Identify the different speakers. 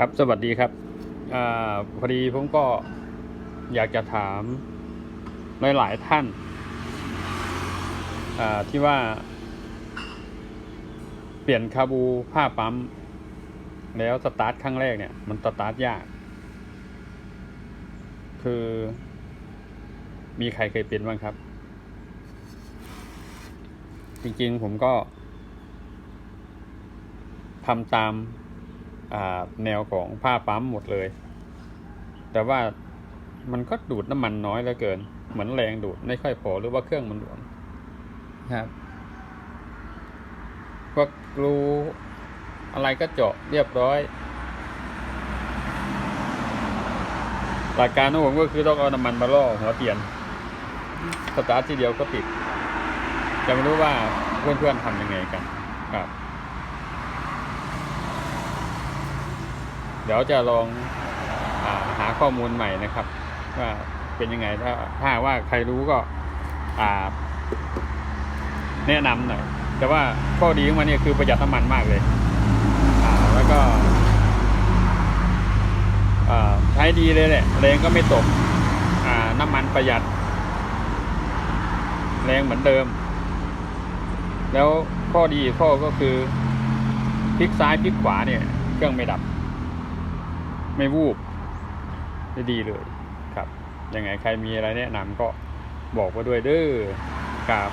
Speaker 1: ครับสวัสดีครับอพอดีผมก็อยากจะถามหลาย ๆ ท่านาที่ว่า เปลี่ยนคาบูผ้าปั๊ม แล้วสตาร์ทครั้งแรกเนี่ย มันสตาร์ทยาก คือ มีใครเคยเป็นบ้างครับ จริง ๆ ผมก็ทำตาม แนวของผ้าปั๊มหมดเลย แต่ว่ามันก็ดูดน้ำมันน้อยเหลือเกิน เหมือนแรงดูดไม่ค่อยพอหรือว่าเครื่องมันหลวมครับพวกรูอะไรก็เจาะเรียบร้อยหลักการของผมก็คือต้องเอาน้ำมันมาล่อหัวเตียนสตาร์ททีเดียวก็ติดจะไม่รู้ว่าเพื่อนๆทำยังไงกันครับ เดี๋ยวจะลองอาหาข้อมูลใหม่นะครับ ว่าเป็นยังไงถ้าถ้าว่าใครรู้ก็แนะนำหน่อยแต่ว่าข้อดีของมันเนี่ยคือประหยัดน้ำมันมากเลยแล้วก็ใช้ดีเลยแหละแรงก็ไม่ตกน้ำมันประหยัด แรงเหมือนเดิม แล้วข้อดีข้อก็คือพลิกซ้ายพลิกขวาเนี่ย เครื่องไม่ดับ ไม่วูบได้ดีเลยครับยังไงใครมีอะไรแนะนำก็บอกมาด้วยเด้อครับ